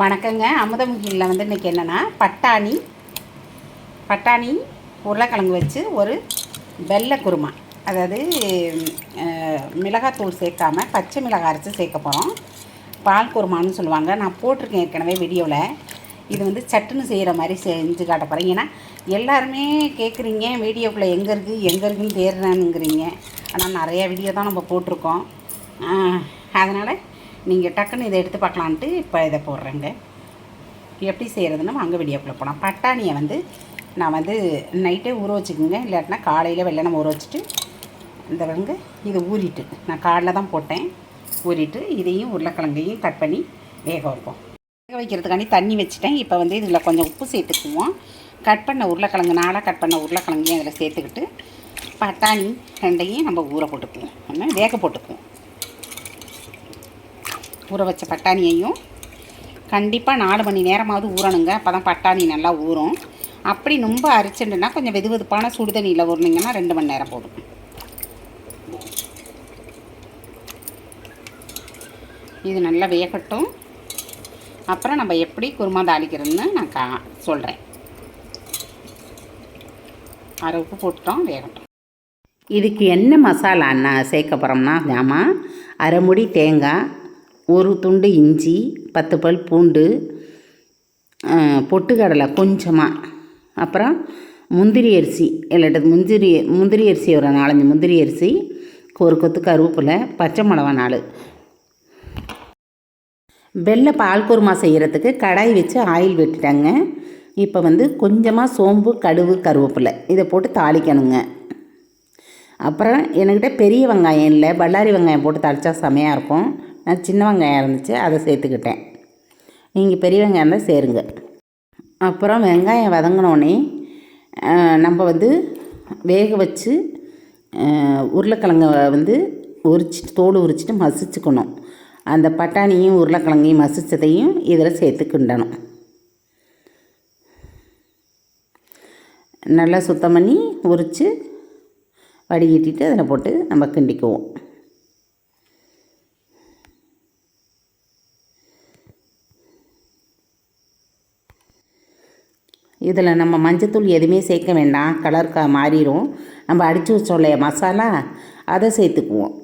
வணக்கங்க. அமுதமுகியில் வந்து இன்றைக்கி என்னென்னா பட்டாணி பட்டாணி உருளைக்கிழங்கு வச்சு ஒரு வெள்ளை குருமா. அதாவது மிளகாத்தூள் சேர்க்காம பச்சை மிளகாய் அரைச்சி சேர்க்க போகிறோம் பால் குருமான்னு சொல்லுவாங்க. நான் போட்டிருக்கேன் ஏற்கனவே வீடியோவில் இது வந்து சட்டுன்னு செய்கிற மாதிரி செஞ்சு காட்ட போகிறேன் ஏன்னா எல்லாருமே கேட்குறீங்க வீடியோக்குள்ளே எங்கே இருக்குது எங்கே இருக்குன்னு தேடுறானுங்கிறீங்க ஆனால் நிறைய வீடியோ தான் நம்ம போட்டிருக்கோம். அதனால் நீங்கள் டக்குன்னு இதை எடுத்து பார்க்கலான்ட்டு இப்போ இதை போடுறேங்க. எப்படி செய்கிறதுன்னு வாங்க வீடியோக்குள்ளே போகலாம் பட்டாணியை வந்து நான் வந்து நைட்டே ஊற வச்சுக்கோங்க. இல்லாட்டினா காலையில் வெள்ளனை ஊற வச்சுட்டு இந்த வந்து இது ஊறிட்டு நான் காலைல தான் போட்டேன். ஊறிட்டு இதையும் உருளைக்கிழங்கையும் கட் பண்ணி வேக வைப்போம். வேக வைக்கிறதுக்காண்டி தண்ணி வச்சுட்டேன். இப்போ வந்து இதில் கொஞ்சம் உப்பு சேர்த்துக்குவோம். கட் பண்ண உருளைக்கிழங்கு நாளாக கட் பண்ண உருளைக்கிழங்கையும் அதில் சேர்த்துக்கிட்டு பட்டாணி ரெண்டையும் நம்ம ஊற போட்டுக்குவோம். ஒன்று வேக போட்டுக்குவோம். ஊற வச்ச பட்டாணியையும் கண்டிப்பாக நாலு மணி நேரமாவது ஊறணுங்க. அப்போ தான் பட்டாணி நல்லா ஊறும். அப்படி ரொம்ப அரிச்சுட்டுனா கொஞ்சம் வெது வெதுப்பான சுடுதண்ணியில் ஊறினீங்கன்னா ரெண்டு மணி நேரம் போதும். இது நல்லா வேகட்டும். அப்புறம் நம்ம எப்படி குருமா தாளிக்கிறதுன்னு நான் கா சொல்கிறேன் அரை உப்பு போட்டுட்டோம் வேகட்டும். இதுக்கு என்ன மசாலான்னா சேர்க்க போகிறோம்னா ஜாமான் அரைமுடி தேங்காய் ஒரு துண்டு இஞ்சி பத்து பல் பூண்டு பொட்டுக்கடலை கொஞ்சமாக அப்புறம் முந்திரி அரிசி இல்லாட்டது முந்திரி முந்திரி அரிசி ஒரு நாலஞ்சு முந்திரி அரிசி ஒரு கொத்து கருவேப்பிலை பச்சை மிளகா நாலு. வெள்ளை பால் குருமா செய்கிறதுக்கு கடாய் வச்சு ஆயில் விட்டுட்டாங்க. இப்போ வந்து கொஞ்சமாக சோம்பு கடுகு கருவேப்பிலை இதை போட்டு தாளிக்கணுங்க. அப்புறம் என்கிட்ட பெரிய வெங்காயம் இல்லை பல்லாரி வெங்காயம் போட்டு தாளித்தா செமையாக இருக்கும். நான் சின்ன வெங்காயம் இருந்துச்சு அதை சேர்த்துக்கிட்டேன். நீங்கள் பெரிய வெங்காயம் இருந்தால் சேருங்க. அப்புறம் வெங்காயம் வதங்கினோடனே நம்ம வந்து வேக வச்சு உருளைக்கிழங்க வந்து உரிச்சிட்டு தோல் உரிச்சிட்டு மசிச்சுக்கணும். அந்த பட்டாணியும் உருளைக்கிழங்கையும் மசித்ததையும் இதில் சேர்த்து கிண்டணும். நல்லா சுத்தம் பண்ணி உரித்து வடிகட்டிட்டு அதில் போட்டு நம்ம கிண்டிக்குவோம். இதில் நம்ம மஞ்சத்தூள் எதுவுமே சேர்க்க வேண்டாம். கலர் க மாறிடும் நம்ம அடித்து வச்சோம் இல்லையா மசாலா அதை சேர்த்துக்குவோம்.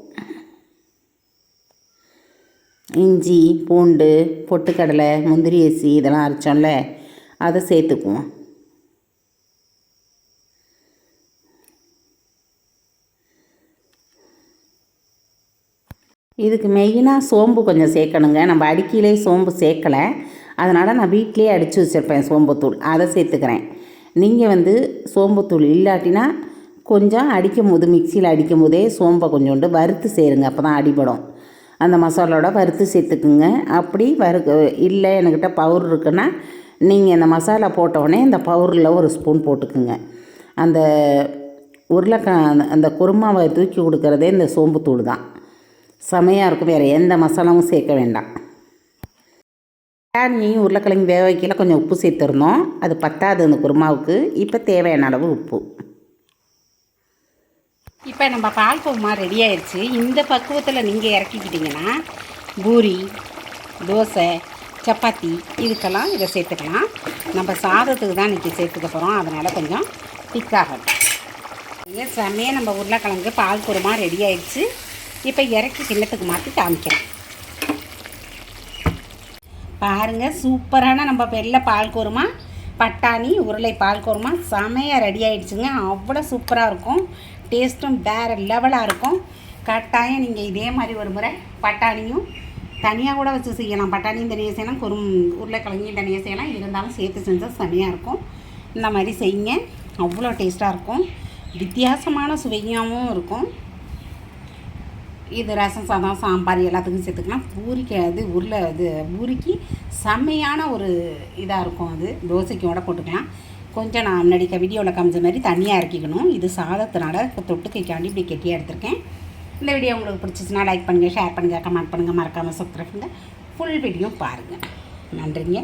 இஞ்சி பூண்டு பொட்டுக்கடலை முந்திரி அரிசி இதெல்லாம் அரைச்சோம்ல அதை சேர்த்துக்குவோம். இதுக்கு மெயினாக சோம்பு கொஞ்சம் சேர்க்கணுங்க. நம்ம அடிக்கையிலே சோம்பு சேர்க்கலை. அதனால் நான் வீட்டிலேயே அடித்து வச்சுருப்பேன் சோம்புத்தூள். அதை சேர்த்துக்கிறேன். நீங்கள் வந்து சோம்புத்தூள் இல்லாட்டினா கொஞ்சம் அடிக்கும் போது மிக்சியில் அடிக்கும் போதே சோம்பை கொஞ்சோண்டு வறுத்து சேருங்க. அப்போ தான் அடிபடும். அந்த மசாலோட வறுத்து சேர்த்துக்குங்க. அப்படி வறு இல்லை என்கிட்ட பவுர் இருக்குன்னா நீங்கள் இந்த மசாலா போட்டவுடனே இந்த பவுரில் ஒரு ஸ்பூன் போட்டுக்குங்க. அந்த உருளைக்கா அந்த குருமாவை தூக்கி கொடுக்கறதே இந்த சோம்புத்தூள் தான். செமையாக இருக்கும். வேறு எந்த மசாலாவும் சேர்க்க வேண்டாம். பட்டாணியும் உருளைக்கிழங்கு வேக வைக்கல கொஞ்சம் உப்பு சேர்த்துருந்தோம் அது பத்தாது அந்த குருமாவுக்கு. இப்போ தேவையான அளவு உப்பு. இப்போ நம்ம பால் குருமா ரெடி ஆயிடுச்சு. இந்த பக்குவத்தில் நீங்கள் இறக்கிக்கிட்டிங்கன்னா பூரி தோசை சப்பாத்தி இதுக்கெல்லாம் இதை சேர்த்துக்கலாம். நம்ம சாதத்துக்கு தான் இன்றைக்கி சேர்த்துக்க போகிறோம். அதனால் கொஞ்சம் திக்காகும் இங்கே செம்மையாக நம்ம உருளைக்கிழங்கு பால் குருமா ரெடி ஆயிடுச்சு. இப்போ இறக்கி கிண்ணத்துக்கு மாற்றி காமிக்கிறேன். பாருங்கள் சூப்பரான நம்ம வெள்ளை பால் குருமா பட்டாணி உருளை பால் குருமா செமையாக ரெடி ஆகிடுச்சுங்க அவ்வளோ சூப்பராக இருக்கும். டேஸ்ட்டும் வேறு லெவலாக இருக்கும். கட்டாயம் நீங்கள் இதே மாதிரி ஒரு முறை பட்டாணியும் தனியாக கூட வச்சு செய்யலாம். பட்டாணியும் தனியாக செய்யலாம் குறும் உருளைக்கிழங்கையும் தனியாக செய்யலாம். இருந்தாலும் சேர்த்து செஞ்சால் செமையாக இருக்கும். இந்த மாதிரி செய்யுங்க. அவ்வளோ டேஸ்ட்டாக இருக்கும். வித்தியாசமான சுவையாகவும் இருக்கும். இது ரசம் சாதம் சாம்பார் எல்லாத்துக்கும் சேர்த்துக்கலாம். பூரிக்கு அது உருளை இது பூரிக்கு செம்மையான ஒரு இதாக இருக்கும் அது. தோசைக்கு கூட போட்டுக்கலாம். கொஞ்சம் நான் முன்னாடி வீடியோவில் காமிச்ச மாதிரி தண்ணியாக இறக்கிக்கணும். இது சாதத்தினால இப்போ தொட்டுக்கைக்காண்டி இப்படி கெட்டியாக எடுத்திருக்கேன். இந்த வீடியோ உங்களுக்கு பிடிச்சிச்சுன்னா லைக் பண்ணுங்கள் ஷேர் பண்ணுங்கள் கமெண்ட் பண்ணுங்கள் மறக்காமல் சப்ஸ்கிரைப் பண்ணுங்கள் ஃபுல் வீடியோ பாருங்கள் நன்றிங்க.